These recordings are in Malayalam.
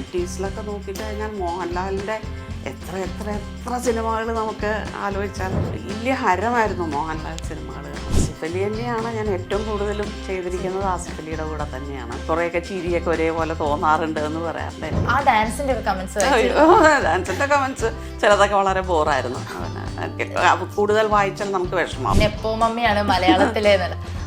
എയ്റ്റീസിലൊക്കെ നോക്കിക്കഴിഞ്ഞാൽ മോഹൻലാലിന്റെ എത്ര എത്ര എത്ര സിനിമകൾ നമുക്ക് ആലോചിച്ചാൽ വലിയ ഹരമായിരുന്നു മോഹൻലാൽ സിനിമകൾ. ആസിഫ് അലി തന്നെയാണ് ഞാൻ ഏറ്റവും കൂടുതലും ചെയ്തിരിക്കുന്നത്. ആസിഫ് അലിയുടെ കൂടെ തന്നെയാണ്. കുറേയൊക്കെ ചിരിയൊക്കെ ഒരേപോലെ തോന്നാറുണ്ട് എന്ന് പറയാറുണ്ട്. ആ ഡാൻസിന്റെ ഒരു കമന്റ്സ് ഡാൻസിന്റെ കമൻസ് ചിലതൊക്കെ വളരെ ബോറായിരുന്നു കൂടുതൽ വായിച്ചാൽ നമുക്ക് വിഷമം. എപ്പോ മമ്മിയാണ് മലയാളത്തിലെ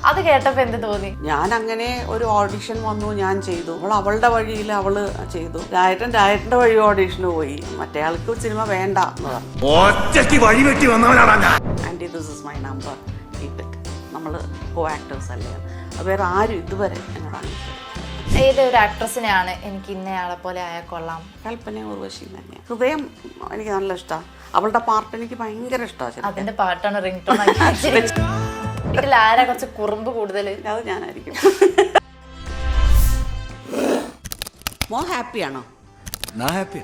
അത് കേട്ടപ്പോ എന്ത് തോന്നി? ഞാൻ അങ്ങനെ ഒരു ഓഡിഷൻ വന്നു ഞാൻ ചെയ്തു. അവൾ അവളുടെ വഴിയിൽ അവൾ ചെയ്തു. രായട്ടൻ ഡയറക്ടറുടെ വഴി ഓഡിഷന് പോയി. മറ്റേ ആൾക്ക് സിനിമ വേണ്ട aunty this is my number നമ്മൾ നമ്മൾ കോ ആക്ടേഴ്സ് അല്ലേ? വേറെ ആരും ഇതുവരെ എന്നോട് അങ്ങനെ ഏത് ഒരു ആക്ട്രസിനെയാണ് എനിക്ക് ഇന്നയാളെ പോലെ ആയാൽ കൊള്ളാം? കൽപ്പന ഉർവശി തന്നെ ഹൃദയം എനിക്ക് നല്ല ഇഷ്ടമാണ് അവളുടെ പാർട്ട് എനിക്ക് ഭയങ്കര ഇഷ്ടമാണ് അതിന്റെ പാട്ടാണ് റിംഗ് ടോൺ വീട്ടിൽ ആരാ കുറച്ച് കുറുമ്പ് കൂടുതൽ അത് ഞാനായിരിക്കും. മോ ഹാപ്പിയാണോ ഹാപ്പി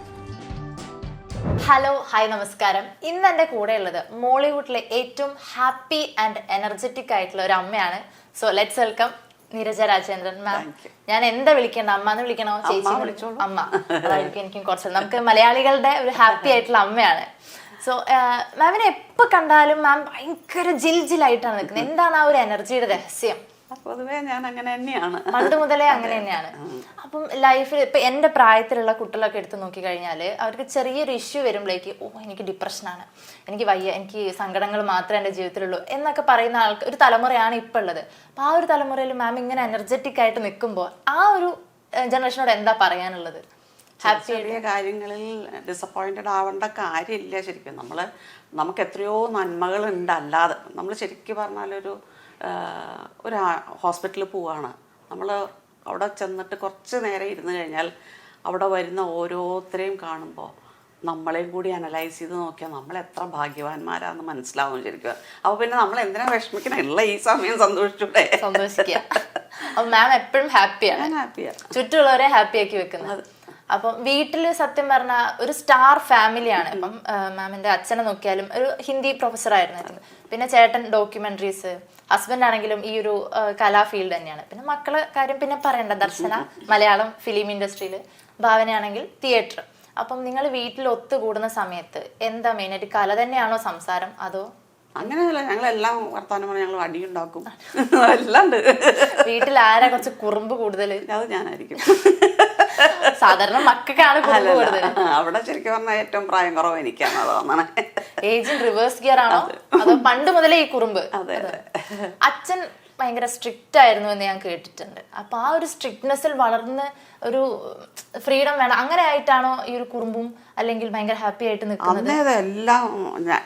ഹലോ ഹായ് നമസ്കാരം. ഇന്ന് എന്റെ കൂടെ ഉള്ളത് മോളിവുഡിലെ ഏറ്റവും ഹാപ്പി ആൻഡ് എനർജറ്റിക് ആയിട്ടുള്ള ഒരു അമ്മയാണ്. So let's welcome Neeraja Rajendran ma'am ഞാൻ എന്താ വിളിക്കണ്ട അമ്മ എന്ന് വിളിക്കണോ? ചേച്ചി. അമ്മ. അതായിരിക്കും എനിക്കും കുറച്ച്. നമുക്ക് മലയാളികളുടെ ഒരു ഹാപ്പി ആയിട്ടുള്ള അമ്മയാണ്. സോ മാമിനെ എപ്പോൾ കണ്ടാലും മാം ഭയങ്കര ജിൽ ജിലായിട്ടാണ് നിൽക്കുന്നത്. എന്താണ് ആ ഒരു എനർജിയുടെ രഹസ്യം? പൊതുവേ ഞാൻ അങ്ങനെ തന്നെയാണ്. പണ്ട് മുതലേ അങ്ങനെ തന്നെയാണ്. അപ്പം ലൈഫിൽ ഇപ്പൊ എന്റെ പ്രായത്തിലുള്ള കുട്ടികളൊക്കെ എടുത്ത് നോക്കി കഴിഞ്ഞാൽ അവർക്ക് ചെറിയൊരു ഇഷ്യൂ വരുമ്പോഴേക്ക് ഓ എനിക്ക് ഡിപ്രഷനാണ് എനിക്ക് വയ്യ എനിക്ക് സങ്കടങ്ങൾ മാത്രമേ എന്റെ ജീവിതത്തിലുള്ളൂ എന്നൊക്കെ പറയുന്ന ആൾക്ക് ഒരു തലമുറയാണ് ഇപ്പം ഉള്ളത്. അപ്പൊ ആ ഒരു തലമുറയിൽ മാം ഇങ്ങനെ എനർജറ്റിക് ആയിട്ട് നിൽക്കുമ്പോൾ ആ ഒരു ജനറേഷനോട് എന്താ പറയാനുള്ളത്? ഹാപ്പി ചെറിയ കാര്യങ്ങളിൽ ഡിസപ്പോയിന്റഡ് ആവേണ്ട കാര്യമില്ല ശരിക്കും. നമ്മൾ നമുക്ക് എത്രയോ നന്മകളുണ്ട് അല്ലാതെ. നമ്മൾ ശരിക്കും പറഞ്ഞാലൊരു ഒരു ഹോസ്പിറ്റലിൽ പോവാണ്. നമ്മൾ അവിടെ ചെന്നിട്ട് കുറച്ച് നേരം ഇരുന്ന് കഴിഞ്ഞാൽ അവിടെ വരുന്ന ഓരോരുത്തരെയും കാണുമ്പോൾ നമ്മളെയും കൂടി അനലൈസ് ചെയ്ത് നോക്കിയാൽ നമ്മൾ എത്ര ഭാഗ്യവാന്മാരാന്ന് മനസ്സിലാവും ശരിക്കും. അപ്പോൾ പിന്നെ നമ്മൾ എന്തിനാ വിഷമിക്കണം? ഉള്ള ഈ സമയം സന്തോഷിച്ചൂടെ? സന്തോഷിക്കുക മാം എപ്പോഴും ഹാപ്പിയാണ് ഹാപ്പിയാണ് ചുറ്റുമുള്ളവരെ ഹാപ്പിയാക്കി വെക്കുന്നത്. അപ്പം വീട്ടിൽ സത്യം പറഞ്ഞ ഒരു സ്റ്റാർ ഫാമിലിയാണ്. ഇപ്പം മാമിന്റെ അച്ഛനെ നോക്കിയാലും ഒരു ഹിന്ദി പ്രൊഫസർ ആയിരുന്നു പിന്നെ ചേട്ടൻ ഡോക്യുമെന്ററീസ് ഹസ്ബൻഡ് ആണെങ്കിലും ഈ ഒരു കലാ ഫീൽഡ് തന്നെയാണ്. പിന്നെ മക്കളെ കാര്യം പിന്നെ പറയണ്ട. ദർശന മലയാളം ഫിലിം ഇൻഡസ്ട്രിയിൽ ഭാവനയാണെങ്കിൽ തിയേറ്റർ അപ്പം നിങ്ങൾ വീട്ടിൽ ഒത്തുകൂടുന്ന സമയത്ത് എന്താ മെയിനായിട്ട് കല തന്നെയാണോ സംസാരം? അതോ? അങ്ങനെയല്ല ഞങ്ങളെല്ലാം വർത്തമാനം പറഞ്ഞ് ഞങ്ങൾ അടിയുണ്ടാക്കും എല്ലാം വീട്ടിൽ ആരാ കുറച്ച് കുറുമ്പ് കൂടുതൽ അത് ഞാനായിരിക്കും. സാധാരണ മക്കൾക്കാണ്. അവിടെ ശരിക്കും പറഞ്ഞാൽ ഏറ്റവും പ്രായം കുറവ് എനിക്കാണ് അതാണ്. തോന്നണേ ഏജിൻ റിവേഴ്സ് ഗിയർ ആണോ? അതോ. പണ്ട് മുതലേ ഈ കുറുമ്പ്. അച്ഛൻ ഭയങ്കര സ്ട്രിക്റ്റ് ആയിരുന്നു എന്ന് ഞാൻ കേട്ടിട്ടുണ്ട്. അപ്പൊ ആ ഒരു സ്ട്രിക്ട്നെസ്സിൽ വളർന്ന് ഒരു ഫ്രീഡം വേണം. അങ്ങനെ ആയിട്ടാണോ ഈ ഒരു കുറുമ്പും അല്ലെങ്കിൽ ഭയങ്കര ഹാപ്പി ആയിട്ട് നിൽക്കുന്നത്? എല്ലാം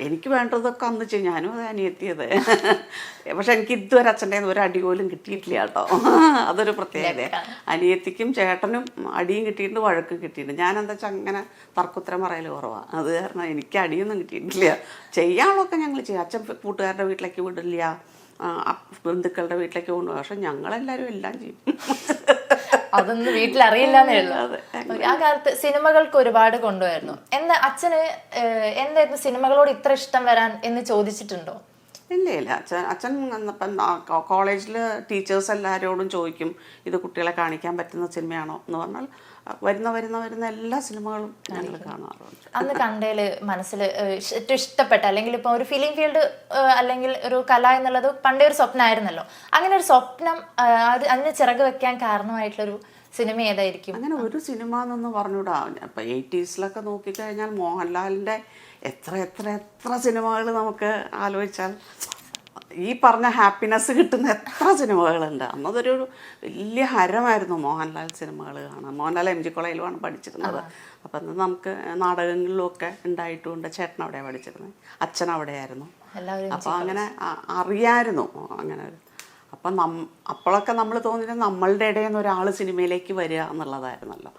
എനിക്ക് വേണ്ടതൊക്കെ അന്ന് ചെയ്യും ഞാനും അത് അനിയെത്തിയത്. പക്ഷെ എനിക്ക് ഇതുവരെ അച്ഛന്റെ ഒരു അടി പോലും കിട്ടിയിട്ടില്ല കേട്ടോ. അതൊരു പ്രത്യേകത. അനിയത്തിക്കും ചേട്ടനും അടിയും കിട്ടിയിട്ടുണ്ട് വഴക്കും കിട്ടിയിട്ടുണ്ട്. ഞാൻ എന്താ വെച്ചാൽ അങ്ങനെ തർക്കുത്തരം പറയൽ കുറവാണ് അത് കാരണം എനിക്ക് അടിയൊന്നും കിട്ടിയിട്ടില്ല. ചെയ്യാനുള്ളതൊക്കെ ഞങ്ങൾ ചെയ്യും. അച്ഛൻ കൂട്ടുകാരുടെ വീട്ടിലേക്ക് വിടില്ല. ബന്ധുക്കളുടെ വീട്ടിലേക്ക് കൊണ്ടുപോകും. പക്ഷെ ഞങ്ങളെല്ലാവരും എല്ലാം ചെയ്യും. അതൊന്നും വീട്ടിൽ അറിയില്ലെന്നേ ഉള്ളൂ. ആ കാലത്ത് സിനിമകൾക്ക് ഒരുപാട് കൊണ്ടുവരുന്നു. എന്ന അച്ഛന് എന്തായിരുന്നു സിനിമകളോട് ഇത്ര ഇഷ്ടം വരാൻ എന്ന് ചോദിച്ചിട്ടുണ്ടോ? ഇല്ല ഇല്ല. അച്ഛൻ അച്ഛൻ ഇപ്പം കോളേജിൽ ടീച്ചേഴ്സ് എല്ലാവരോടും ചോദിക്കും ഇത് കുട്ടികളെ കാണിക്കാൻ പറ്റുന്ന സിനിമയാണോ എന്ന് പറഞ്ഞാൽ വരുന്ന വരുന്ന വരുന്ന എല്ലാ സിനിമകളും ഞങ്ങൾ കാണാറുണ്ട്. അന്ന് കണ്ടേൽ മനസ്സിൽ ഏറ്റവും ഇഷ്ടപ്പെട്ട അല്ലെങ്കിൽ ഇപ്പൊ ഒരു ഫിലിം ഫീൽഡ് അല്ലെങ്കിൽ ഒരു കല എന്നുള്ളത് പണ്ടേ ഒരു സ്വപ്നമായിരുന്നല്ലോ അങ്ങനെ ഒരു സ്വപ്നം അത് അതിന് ചിറക് വെക്കാൻ കാരണമായിട്ടുള്ളൊരു സിനിമ ഏതായിരിക്കും? അങ്ങനെ ഒരു സിനിമ എന്നൊന്ന് പറഞ്ഞൂടാ. ഇപ്പം എയ്റ്റീസിലൊക്കെ നോക്കിക്കഴിഞ്ഞാൽ മോഹൻലാലിന്റെ എത്ര എത്ര എത്ര സിനിമകൾ നമുക്ക് ആലോചിച്ചാൽ ഈ പറഞ്ഞ ഹാപ്പിനെസ് കിട്ടുന്ന എത്ര സിനിമകളുണ്ട്. അന്നതൊരു വലിയ ഹരമായിരുന്നു മോഹൻലാൽ സിനിമകൾ കാണാൻ. മോഹൻലാൽ എം ജി കോളേജിലുമാണ് പഠിച്ചിരുന്നത്. അപ്പം അന്ന് നമുക്ക് നാടകങ്ങളിലൊക്കെ ഉണ്ടായിട്ടുമുണ്ട് ചേട്ടൻ അവിടെയാണ് പഠിച്ചിരുന്നത്. അച്ഛൻ അവിടെയായിരുന്നു. അപ്പം അങ്ങനെ അറിയായിരുന്നു. അങ്ങനെ. ഒരു അപ്പം നം അപ്പോഴൊക്കെ നമ്മൾ തോന്നിയത് നമ്മളുടെ ഇടയിൽ നിന്ന് ഒരാൾ സിനിമയിലേക്ക് വരിക എന്നുള്ളതായിരുന്നല്ലോ.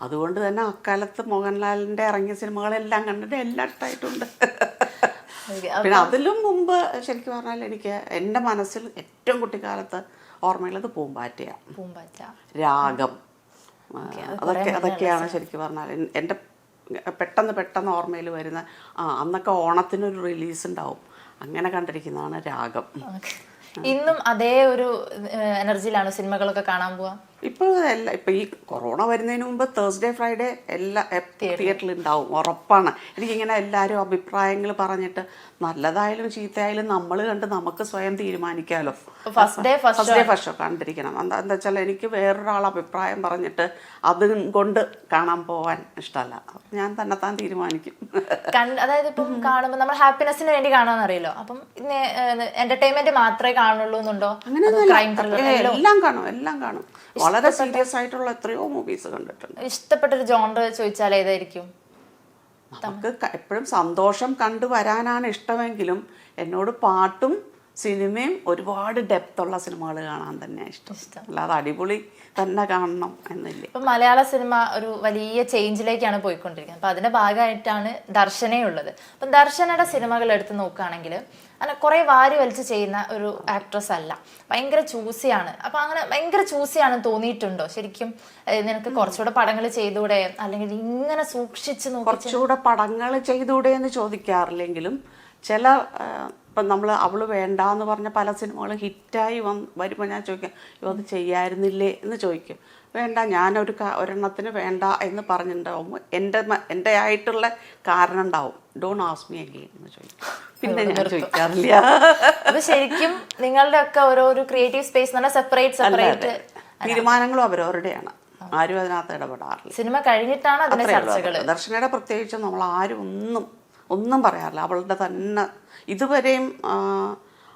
അതുകൊണ്ട് തന്നെ അക്കാലത്ത് മോഹൻലാലിന്റെ ഇറങ്ങിയ സിനിമകളെല്ലാം കണ്ടിട്ട് എല്ലാം ഇഷ്ടമായിട്ടുണ്ട് പിന്നെ അതിലും മുമ്പ് ശരിക്കും പറഞ്ഞാൽ എനിക്ക് എന്റെ മനസ്സിൽ ഏറ്റവും കുട്ടിക്കാലത്ത് ഓർമ്മയുള്ളത് പൂമ്പാറ്റയാണ്. പൂമ്പാറ്റ. രാഗം. അതൊക്കെ അതൊക്കെയാണ് ശരിക്കും പറഞ്ഞാൽ എൻ- എന്റെ പെട്ടെന്ന് പെട്ടെന്ന് ഓർമ്മയിൽ വരുന്ന ആ അന്നൊക്കെ ഓണത്തിനൊരു റിലീസ് ഉണ്ടാവും അങ്ങനെ കണ്ടിരിക്കുന്നതാണ് രാഗം. ഇന്നും അതേ ഒരു എനർജിയിലാണ് സിനിമകളൊക്കെ കാണാൻ പോവാ? ഇപ്പോൾ എല്ലാ ഇപ്പം ഈ കൊറോണ വരുന്നതിന് മുമ്പ് തേഴ്സ്ഡേ ഫ്രൈഡേ എല്ലാ തിയേറ്ററിൽ. ഉണ്ടാവും ഉറപ്പാണ്. എനിക്കിങ്ങനെ എല്ലാവരും അഭിപ്രായങ്ങൾ പറഞ്ഞിട്ട് നല്ലതായാലും ചീത്തയായാലും നമ്മൾ കണ്ട് നമുക്ക് സ്വയം തീരുമാനിക്കാമല്ലോ first day first day first show കണ്ടിരിക്കണം. എന്താ എന്താ വെച്ചാൽ എനിക്ക് വേറൊരാൾ അഭിപ്രായം പറഞ്ഞിട്ട് അത് കൊണ്ട് കാണാൻ പോവാൻ ഇഷ്ടമല്ല. ഞാൻ തന്നെ താൻ തീരുമാനിക്കും അതായത് ഇപ്പം കാണുമ്പോൾ നമ്മൾ ഹാപ്പിനെസ്സിന് വേണ്ടി കാണാൻ അറിയില്ലോ അപ്പം എന്റർടൈൻമെന്റ് മാത്രമേ കാണുള്ളൂ എന്നുണ്ടോ അങ്ങനെ എല്ലാം കാണും. എല്ലാം കാണും. വളരെ സീരിയസ് ആയിട്ടുള്ള എത്രയോ മൂവീസ് കണ്ടിട്ടുണ്ട്. ഇഷ്ടപ്പെട്ട ഒരു ജോണർ ചോദിച്ചാൽ ഏതായിരിക്കും? നമുക്ക് എപ്പോഴും സന്തോഷം കണ്ടു വരാനാണ് ഇഷ്ടമെങ്കിലും എന്നോട് പാട്ടും സിനിമയും ഒരുപാട് ഡെപ്തുള്ള സിനിമകൾ കാണാൻ തന്നെ ഇഷ്ടം. അല്ലാതെ അടിപൊളി തന്നെ കാണണം എന്നില്ല. ഇപ്പൊ മലയാള സിനിമ ഒരു വലിയ ചേഞ്ചിലേക്കാണ് പോയിക്കൊണ്ടിരിക്കുന്നത്. അപ്പൊ അതിന്റെ ഭാഗമായിട്ടാണ് ദർശനേ ഉള്ളത്. അപ്പൊ ദർശനയുടെ സിനിമകൾ എടുത്ത് നോക്കുകയാണെങ്കിൽ അങ്ങനെ കുറെ വാരി വലിച്ച് ചെയ്യുന്ന ഒരു ആക്ട്രസ് അല്ല. ഭയങ്കര ചൂസിയാണ് അപ്പൊ അങ്ങനെ ഭയങ്കര ചൂസിയാണ് തോന്നിയിട്ടുണ്ടോ? ശരിക്കും നിനക്ക് കുറച്ചുകൂടെ പടങ്ങൾ ചെയ്തൂടെ? അല്ലെങ്കിൽ ഇങ്ങനെ സൂക്ഷിച്ച് നോക്കി കുറച്ചുകൂടെ പടങ്ങൾ ചെയ്തൂടെ എന്ന് ചോദിക്കാറില്ലെങ്കിലും ചില ഇപ്പം നമ്മൾ അവൾ വേണ്ട എന്ന് പറഞ്ഞ പല സിനിമകളും ഹിറ്റായി വന്ന് വരുമ്പോൾ ഞാൻ ചോദിക്കാം അയ്യോ അത് ചെയ്യായിരുന്നില്ലേ? എന്ന് ചോദിക്കും. വേണ്ട ഞാനൊരു ഒരെണ്ണത്തിന് വേണ്ട എന്ന് പറഞ്ഞിട്ടുണ്ടാവും എന്റെ എന്റെ ആയിട്ടുള്ള കാരണം ഉണ്ടാവും. ഡോൺ ആസ്മി അഗെയിൻ എന്ന് ചോദിക്കും. പിന്നെ ഞാൻ ചോദിക്കാറില്ല. അപ്പൊ ശരിക്കും നിങ്ങളുടെ ഒക്കെ ഓരോ ഒരു ക്രിയേറ്റീവ് സ്പേസ് എന്ന് പറഞ്ഞാൽ സെപ്പറേറ്റ് സെപ്പറേറ്റ് തീരുമാനങ്ങളും അവരവരുടെയാണ്. ആരും അതിനകത്ത് ഇടപെടാറില്ല. സിനിമ കഴിഞ്ഞിട്ടാണ് ദർശനയുടെ പ്രത്യേകിച്ച് നമ്മൾ ആരും ഒന്നും ഒന്നും പറയാറില്ല. അവളുടെ തന്നെ ഇതുവരെയും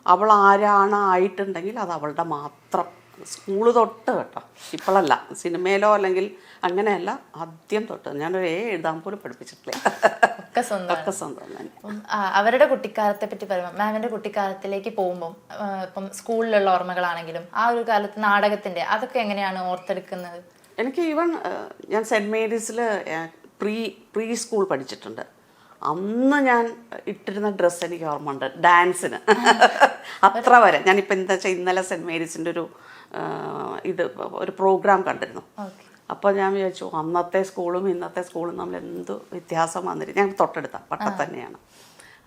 അവൾ ആരാണ് ആയിട്ടുണ്ടെങ്കിൽ അത് അവളുടെ മാത്രം. സ്കൂൾ തൊട്ട് കേട്ടോ. ഇപ്പോഴല്ല. സിനിമയിലോ അല്ലെങ്കിൽ അങ്ങനെയല്ല ആദ്യം തൊട്ട്. ഞാനൊരു ഏ എഴുതാൻ പോലും പഠിപ്പിച്ചിട്ടില്ല. ഒക്കെ സ്വന്തം ഒക്കെ സ്വന്തം തന്നെ. അപ്പം, ആ, അവരുടെ കുട്ടിക്കാലത്തെ പറ്റി പറയുമ്പോൾ മാമിന്റെ കുട്ടിക്കാലത്തിലേക്ക് പോകുമ്പോൾ ഇപ്പം സ്കൂളിലുള്ള ഓർമ്മകളാണെങ്കിലും ആ ഒരു കാലത്ത് നാടകത്തിന്റെ അതൊക്കെ എങ്ങനെയാണ് ഓർത്തെടുക്കുന്നത്? എനിക്ക് ഈവൻ ഞാൻ സെന്റ് മേരീസിൽ പ്രീ പ്രീ സ്കൂൾ പഠിച്ചിട്ടുണ്ട്. അന്ന് ഞാൻ ഇട്ടിരുന്ന ഡ്രസ്സ് എനിക്ക് ഓർമ്മയുണ്ട്. ഡാൻസിന്. അത്ര വരെ. ഞാനിപ്പോൾ എന്താ വെച്ചാൽ ഇന്നലെ സെന്റ് മേരീസിന്റെ ഒരു ഇത് ഒരു പ്രോഗ്രാം കണ്ടിരുന്നു. അപ്പോൾ ഞാൻ വിചാരിച്ചു അന്നത്തെ സ്കൂളും ഇന്നത്തെ സ്കൂളും തമ്മിൽ എന്ത് വ്യത്യാസം വന്നിരുന്നു ഞാൻ തൊട്ടടുത്ത പട്ടം തന്നെയാണ്.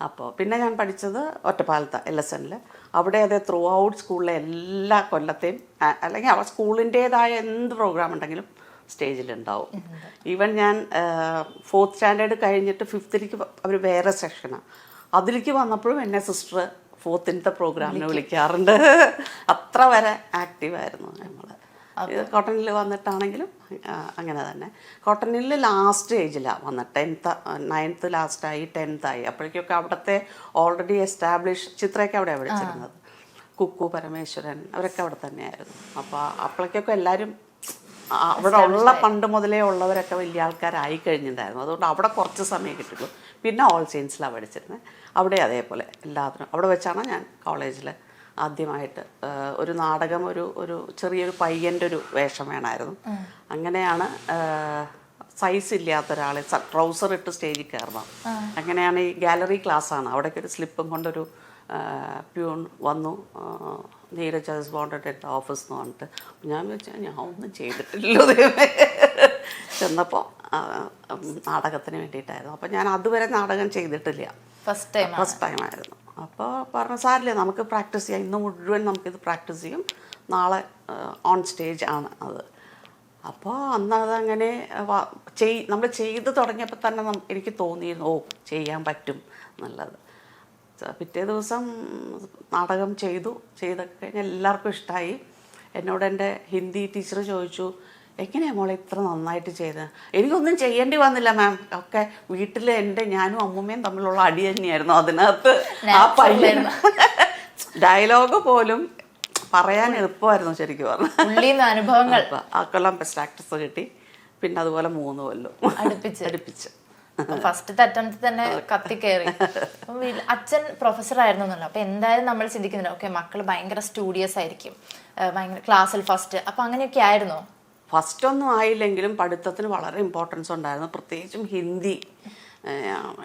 അപ്പോൾ പിന്നെ ഞാൻ പഠിച്ചത് ഒറ്റപ്പാലത്ത് എൽ എസ് എനിൽ അവിടെ അതേ ത്രൂ ഔട്ട് സ്കൂളിലെ എല്ലാ കൊല്ലത്തെയും അല്ലെങ്കിൽ അവ സ്കൂളിന്റേതായ എന്ത് പ്രോഗ്രാം ഉണ്ടെങ്കിലും സ്റ്റേജിലുണ്ടാവും. ഈവൻ ഞാൻ ഫോർത്ത് സ്റ്റാൻഡേർഡ് കഴിഞ്ഞിട്ട് ഫിഫ്ത്തിലേക്ക് അവർ വേറെ സെക്ഷനാണ് അതിലേക്ക് വന്നപ്പോഴും എന്നെ സിസ്റ്റർ ഫോർത്തിന്റെ പ്രോഗ്രാമിന് വിളിക്കാറുണ്ട്. അത്ര വരെ ആക്റ്റീവായിരുന്നു നമ്മൾ കോട്ടണിൽ വന്നിട്ടാണെങ്കിലും അങ്ങനെ തന്നെ. കോട്ടണിൽ ലാസ്റ്റ് ഏജിലാണ് വന്നത്. ടെൻത്ത് നയൻത്ത് ലാസ്റ്റായി ടെൻത്തായി അപ്പോഴേക്കൊക്കെ അവിടുത്തെ ഓൾറെഡി എസ്റ്റാബ്ലിഷ് ചിത്രയൊക്കെ അവിടെ വിളിച്ചിരുന്നത്. കുക്കു പരമേശ്വരൻ അവരൊക്കെ അവിടെ തന്നെയായിരുന്നു. അപ്പോൾ അപ്പോഴേക്കൊക്കെ എല്ലാവരും അവിടെ ഉള്ള പണ്ട് മുതലേ ഉള്ളവരൊക്കെ വലിയ ആൾക്കാരായി കഴിഞ്ഞിട്ടുണ്ടായിരുന്നു. അതുകൊണ്ട് അവിടെ കുറച്ച് സമയം കിട്ടുള്ളൂ പിന്നെ ഓൾ സെയിൻസിലാണ് പഠിച്ചിരുന്നത് അവിടെ അതേപോലെ എല്ലാത്തിനും. അവിടെ വെച്ചാണ് ഞാൻ കോളേജിൽ ആദ്യമായിട്ട് ഒരു നാടകം ഒരു ഒരു ചെറിയൊരു പയ്യന്റെ ഒരു വേഷം വേണമായിരുന്നു അങ്ങനെയാണ് സൈസ് ഇല്ലാത്ത ഒരാളെ ട്രൗസർ ഇട്ട് സ്റ്റേജിൽ കയറണം അങ്ങനെയാണ് ഈ ഗാലറി ക്ലാസ്സാണ് അവിടേക്ക് ഒരു സ്ലിപ്പും കൊണ്ടൊരു പ്യൂൺ വന്നു. Neeraj has wanted at office എന്ന് പറഞ്ഞിട്ട്. ഞാൻ വെച്ചാൽ ഞാൻ ഒന്നും ചെയ്തിട്ടില്ലല്ലോ ദൈവമേ. ചെന്നപ്പോൾ നാടകത്തിന് വേണ്ടിയിട്ടായിരുന്നു. അപ്പോൾ ഞാൻ അതുവരെ നാടകം ചെയ്തിട്ടില്ല. ഫസ്റ്റ് ടൈം ഫസ്റ്റ് ടൈം ആയിരുന്നു. അപ്പോൾ പറഞ്ഞു സാരില്ല നമുക്ക് പ്രാക്ടീസ് ചെയ്യാം. ഇന്ന് മുഴുവൻ നമുക്കിത് പ്രാക്ടീസ് ചെയ്യും. നാളെ ഓൺ സ്റ്റേജ് ആണ് അത്. അപ്പോൾ അന്ന് അതങ്ങനെ ചെയ് നമ്മൾ ചെയ്ത് തുടങ്ങിയപ്പോൾ തന്നെ എനിക്ക് തോന്നിയിരുന്നു ഓ ചെയ്യാൻ പറ്റും എന്നുള്ളത്. പിറ്റേ ദിവസം നാടകം ചെയ്തു. ചെയ്തൊക്കെ കഴിഞ്ഞ് എല്ലാവർക്കും ഇഷ്ടമായി എന്നോട് എന്റെ ഹിന്ദി ടീച്ചർ ചോദിച്ചു എങ്ങനെയാണ് മോളെ ഇത്ര നന്നായിട്ട് ചെയ്തത് എനിക്കൊന്നും ചെയ്യേണ്ടി വന്നില്ല മാം. ഒക്കെ വീട്ടിൽ എന്റെ ഞാനും അമ്മൂമ്മയും തമ്മിലുള്ള അടി തന്നെയായിരുന്നു അതിനകത്ത്. ആ പയ്യൻ ഡയലോഗ് പോലും പറയാൻ എളുപ്പമായിരുന്നു ശരിക്കും പറഞ്ഞു. അനുഭവങ്ങൾ. ആ കൊല്ലം ബെസ്റ്റ് ആക്ട്രസ് കിട്ടി. പിന്നെ അതുപോലെ മൂന്ന് കൊല്ലം അടുപ്പിച്ച്. അടുപ്പിച്ച്. ഫസ്റ്റ് അറ്റംപ്റ്റ് തന്നെ കത്തി അപ്പം അച്ഛൻ പ്രൊഫസർ ആയിരുന്നു എന്നല്ലോ അപ്പൊ എന്തായാലും നമ്മൾ ചിന്തിക്കുന്നില്ല. ഓക്കെ മക്കൾ ഭയങ്കര സ്റ്റുഡിയസ് ആയിരിക്കും. ഭയങ്കര ക്ലാസ്സിൽ ഫസ്റ്റ് അപ്പൊ അങ്ങനെയൊക്കെ ആയിരുന്നോ? ഫസ്റ്റ് ഒന്നും ആയില്ലെങ്കിലും പഠിത്തത്തിന് വളരെ ഇമ്പോർട്ടൻസ് ഉണ്ടായിരുന്നു. പ്രത്യേകിച്ചും ഹിന്ദി.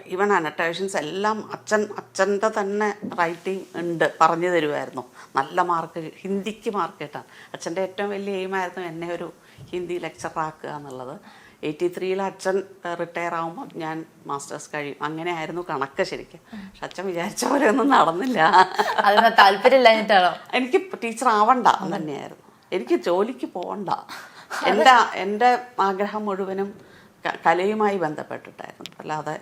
ഈവൻ അനറ്റേഷൻസ് എല്ലാം അച്ഛൻ അച്ഛന്റെ തന്നെ റൈറ്റിംഗ് ഉണ്ട്. പറഞ്ഞു തരുമായിരുന്നു നല്ല മാർക്ക് ഹിന്ദിക്ക് മാർക്ക് കിട്ടാൻ. അച്ഛന്റെ ഏറ്റവും വലിയ എയിമായിരുന്നു എന്നെ ഒരു ഹിന്ദി ലെക്ചറാക്കുക എന്നുള്ളത്. എയ്റ്റി ത്രീയിൽ അച്ഛൻ റിട്ടയർ ആകുമ്പോൾ ഞാൻ മാസ്റ്റേഴ്സ് കഴിയും. അങ്ങനെയായിരുന്നു കണക്ക് ശരിക്കും. പക്ഷെ അച്ഛൻ വിചാരിച്ച പോലെ ഒന്നും നടന്നില്ല. താല്പര്യമില്ലാഞ്ഞിട്ടാണോ? എനിക്ക് ടീച്ചർ ആവണ്ട തന്നെയായിരുന്നു. എനിക്ക് ജോലിക്ക് പോകണ്ട എന്റെ എന്റെ ആഗ്രഹം മുഴുവനും കലയുമായി ബന്ധപ്പെട്ടിട്ടായിരുന്നു. അല്ലാതെ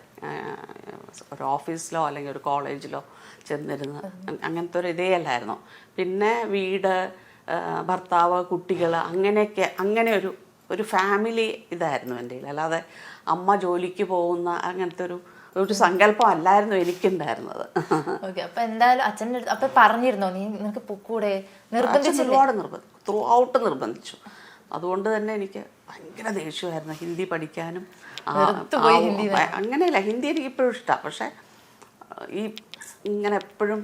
ഒരു ഓഫീസിലോ അല്ലെങ്കിൽ ഒരു കോളേജിലോ ചെന്നിരുന്ന് അങ്ങനത്തെ ഒരു ഇതേ അല്ലായിരുന്നു. പിന്നെ വീട് ഭർത്താവ് കുട്ടികൾ അങ്ങനെയൊക്കെ അങ്ങനെ ഒരു ഒരു ഫാമിലി ഇതായിരുന്നു എന്റെ കയ്യിൽ. അല്ലാതെ അമ്മ ജോലിക്ക് പോകുന്ന അങ്ങനത്തെ ഒരു ഒരു സങ്കല്പം അല്ലായിരുന്നു എനിക്കുണ്ടായിരുന്നത്. ഓക്കെ അപ്പൊ എന്തായാലും അച്ഛന്റെ അടുത്ത് അപ്പൊ പറഞ്ഞിരുന്നോ നീ നിനക്ക് പൊക്കൂടെ നിർബന്ധിച്ച് ഒരുപാട് നിർബന്ധിച്ചു ത്രൂ ഔട്ട് നിർബന്ധിച്ചു. അതുകൊണ്ട് തന്നെ എനിക്ക് ഭയങ്കര ദേഷ്യമായിരുന്നു ഹിന്ദി പഠിക്കാനും. അങ്ങനെയല്ല ഹിന്ദി എനിക്ക് ഇപ്പോഴും ഇഷ്ടമാണ് പക്ഷേ ഈ ഇങ്ങനെ എപ്പോഴും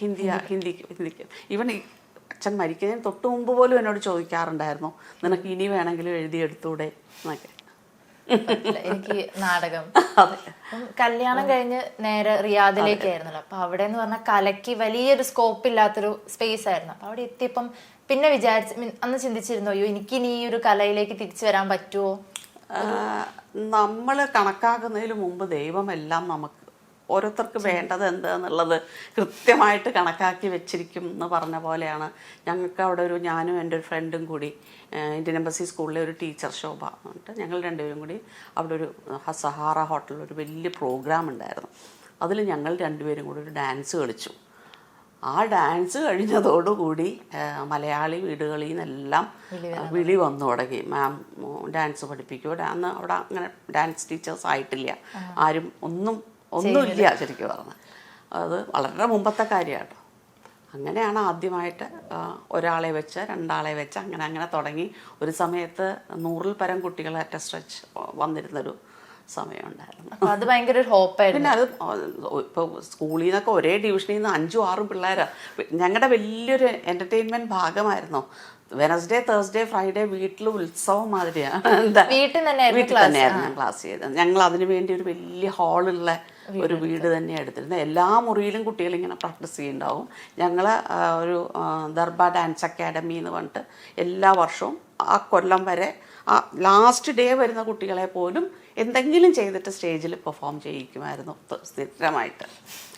ഹിന്ദി ഹിന്ദിക്ക് ഹിന്ദിക്ക്. ഈവൻ അച്ഛൻ മരിക്കുന്നതിന് തൊട്ട് മുമ്പ് പോലും എന്നോട് ചോദിക്കാറുണ്ടായിരുന്നു നിനക്ക് ഇനി വേണമെങ്കിലും എഴുതിയെടുത്തൂടെ? എന്നൊക്കെ. എനിക്ക് നാടകം. കല്യാണം കഴിഞ്ഞ് നേരെ റിയാദിലേക്കായിരുന്നല്ലോ. അപ്പൊ അവിടെ എന്ന് പറഞ്ഞാൽ കലയ്ക്ക് വലിയൊരു സ്കോപ്പ് ഇല്ലാത്തൊരു സ്പേസ് ആയിരുന്നു. അപ്പൊ അവിടെ എത്തിയപ്പം പിന്നെ വിചാരിച്ച് അന്ന് ചിന്തിച്ചിരുന്നു അയ്യോ എനിക്ക് ഇനി ഈ ഒരു കലയിലേക്ക് തിരിച്ചു വരാൻ പറ്റുമോ നമ്മൾ കണക്കാക്കുന്നതിന് മുമ്പ് ദൈവമെല്ലാം നമുക്ക് ഓരോരുത്തർക്ക് വേണ്ടത് എന്താന്നുള്ളത് കൃത്യമായിട്ട് കണക്കാക്കി വെച്ചിരിക്കും എന്ന് പറഞ്ഞ പോലെയാണ്. ഞങ്ങൾക്ക് അവിടെ ഒരു ഞാനും എന്റെ ഒരു ഫ്രണ്ടും കൂടി ഇന്ത്യൻ എംബസി സ്കൂളിലെ ഒരു ടീച്ചർ ശോഭ എന്നിട്ട് ഞങ്ങൾ രണ്ടുപേരും കൂടി അവിടെ ഒരു സഹാറ ഹോട്ടലിൽ ഒരു വലിയ പ്രോഗ്രാം ഉണ്ടായിരുന്നു. അതിൽ ഞങ്ങൾ രണ്ടുപേരും കൂടി ഒരു ഡാൻസ് കളിച്ചു. ആ ഡാൻസ് കഴിഞ്ഞതോടുകൂടി മലയാളി വീടുകളിൽ നിന്നെല്ലാം വിളി വന്നു. തുടങ്ങി. മാം ഡാൻസ് പഠിപ്പിക്കുമോ അന്ന് അവിടെ അങ്ങനെ ഡാൻസ് ടീച്ചേഴ്സ് ആയിട്ടില്ല. ആരും ഒന്നും ഒന്നുമില്ല ശരിക്കും പറഞ്ഞാൽ അത് വളരെ മുമ്പത്തെ കാര്യമാണ് അങ്ങനെയാണ് ആദ്യമായിട്ട് ഒരാളെ വെച്ച് രണ്ടാളെ വെച്ച് അങ്ങനെ അങ്ങനെ തുടങ്ങി. ഒരു സമയത്ത് നൂറിൽ പരം കുട്ടികൾ അറ്റ സ്ട്രെച്ച് വന്നിരുന്നൊരു സമയമുണ്ടായിരുന്നു. അത് ഭയങ്കര ഒരു ഹോപ്പായിരുന്നു പിന്നെ അത് ഇപ്പോൾ സ്കൂളിൽ നിന്നൊക്കെ ഒരേ ഡിവിഷനിൽ നിന്ന് അഞ്ചും ആറും പിള്ളേരാണ് ഞങ്ങളുടെ വലിയൊരു എന്റർടൈൻമെന്റ് ഭാഗമായിരുന്നു? വെനസ്ഡേ തേഴ്സ്ഡേ ഫ്രൈഡേ വീട്ടിൽ ഉത്സവം മാതിരിയാണ് എന്താ? വീട്ടിൽ തന്നെയായിരുന്നു വീട്ടിൽ തന്നെയായിരുന്നു ഞാൻ ക്ലാസ് ചെയ്തത്. ഞങ്ങൾ അതിനു വേണ്ടി ഒരു വലിയ ഹാളുള്ള ഒരു വീട് തന്നെ എടുത്തിരുന്നത്. എല്ലാ മുറിയിലും കുട്ടികൾ ഇങ്ങനെ പ്രാക്ടീസ് ചെയ്യുന്നുണ്ടാവും. ഞങ്ങൾ ഒരു ദർബ ഡാൻസ് അക്കാഡമി എന്ന് പറഞ്ഞിട്ട് എല്ലാ വർഷവും ആ കൊല്ലം വരെ ആ ലാസ്റ്റ് ഡേ വരുന്ന കുട്ടികളെ പോലും എന്തെങ്കിലും ചെയ്തിട്ട് സ്റ്റേജിൽ പെർഫോം ചെയ്യിക്കുമായിരുന്നു സ്ഥിരമായിട്ട്.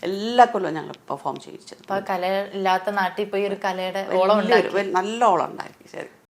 എല്ലാ കൊല്ലവും ഞങ്ങൾ പെർഫോം ചെയ്യിച്ചു കല ഇല്ലാത്ത നാട്ടിൽ പോയി ഒരു കലയുടെ ഓളം വലിയൊരു- നല്ല ഓളം ഉണ്ടാക്കി ശരി.